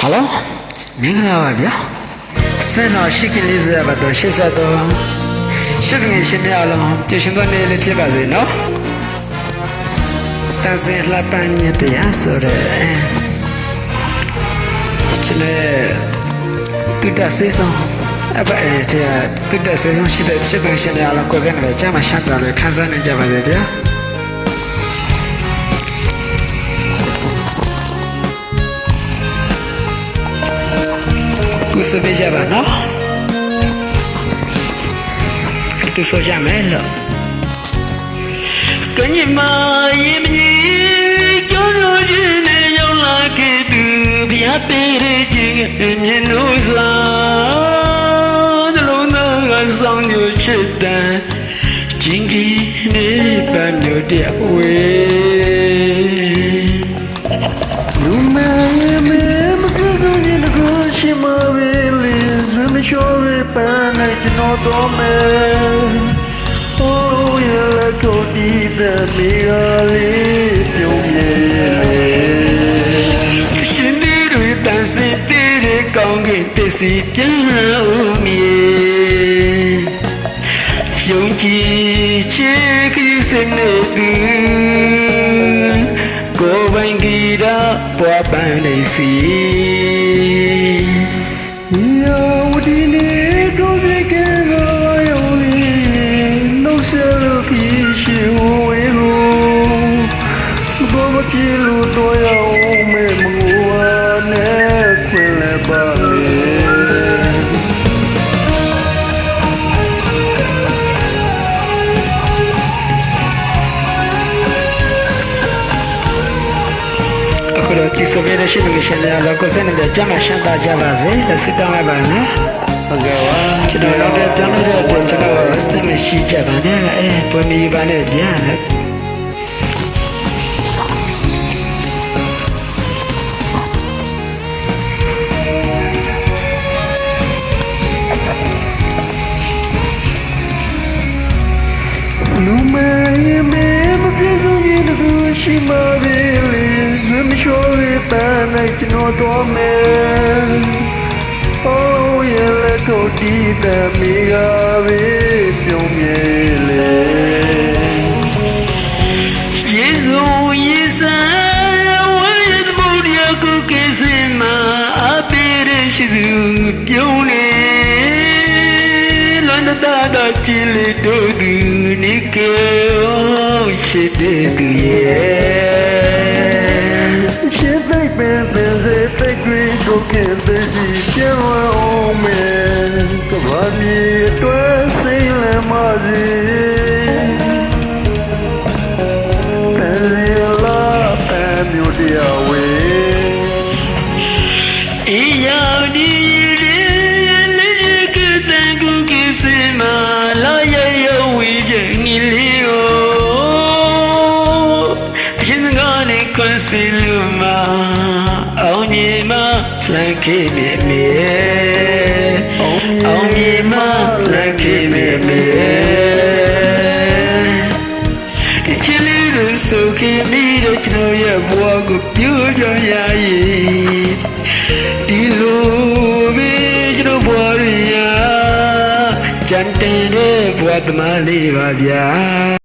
ဟယ်လိုမင်္ဂလာပါဗျာစင်တော်ရှိခင်လေးစရာပါတော့ရှစ်ဆက်တော့ရှိခင်ရှင်များလုံးပြည့်ရှင်သောနေ့လေးဖြစ်ပါစေနော်တန်စင်လှပန်းညတရားဆိုတဲ့ကျွန်တော်တူတဆေးဆောင်အပအဲ့တဲ့တူတဆေးဆောင်ရှိတဲ့ရှိခင်ရှင်များလုံးကိုယ်စနေကြမှာရှမ်းတော်လေးခန်းစားနေကြပါစေဗျာ ကုစပေးကြပါနော်သူဆိုကြမယ်လို့ကညမရင်မကြီးကြောလို့ခြင်းနဲ့ရောက်လာခဲ့သူဘုရားပေးတဲ့ခြင်းမြင်လို့စားနှလုံးသားကဆောင်ညချစ်တဲ့ချင်းကြီးနေပါမျိုးတည်းဝေး တော်တော့မဲ Oh yeah ကိုဒီတဲ့မိဂလေးပြုံးရဲ့ရှင်ဒီတွေတန်စီတေးတွေကောင်းကင်တစီပြန်ဦးမြေယုံကြည်ချေခရီးစနေသူကိုယ်ပိုင်ဂီတာပွားပန်းနေစီ နှုတ်ဆက်လို့ဖြစ်ရှိဝေလို့ဘော မပြေလို့တော့ရောက်မဲမငိုဝနဲ့ခွင်လည်းပါလေအခုတော့ဒီဆိုခဲ့တဲ့ရှင်မရှိလဲတော့ကိုယ်စနေကြမှာရှင်းတာကြပါစေလက်စစ်တောင်းလိုက်ပါနော်ဟုတ်ကဲ့ပါကျွန်တော်တို့တောင်းတဲ့အတွက်ကျွန်တော်ဆက်မရှိကြပါနဲ့အဲပုံမီပါနဲ့ဗျာလေလူမဲမဲမပြေဆုံးရင်တို့ရှိမသေးလေဇမချောရပန်းနိုင်ကျွန်တော်တော့မဲ Oh yeah လ က်ကိုဒီတဲ့မိကပဲပြုံးမြေလေယေရှုယေဆာဝိရဒမုဒယကုကေစင်မာအပိရရှိသူပြုံးနေလွန်တာတာချီလီတို့သူနိကေအောရှိတဲ့သူရဲ့ရှ တို့ကင်းသိစီပြန်ဝအောင်မဲကဘာမီတွဲစိတ်လမ်းမစီပယ်လီလာပယ်မျိုးတရားဝေးအေယာဒီလေလေကတန်ကုကေစင်မာလာရရဝေးတဲ့ငီလေးကိုရှင်ကနေခွန်စီလူမအောင်မြေမဖ လန်ခေမြေမြေအောင်မြေမဖလန်ခေမြေမြေဒီချီလေးတို့ဆိုခင်မိတဲ့ကျွန်တော်ရဲ့ဘဝကိုပြိုးကြောရည်ဒီလိုပဲကျွန်တော်ဘဝရရကြံတဲ့ဘဝသမားလေးပါဗျာ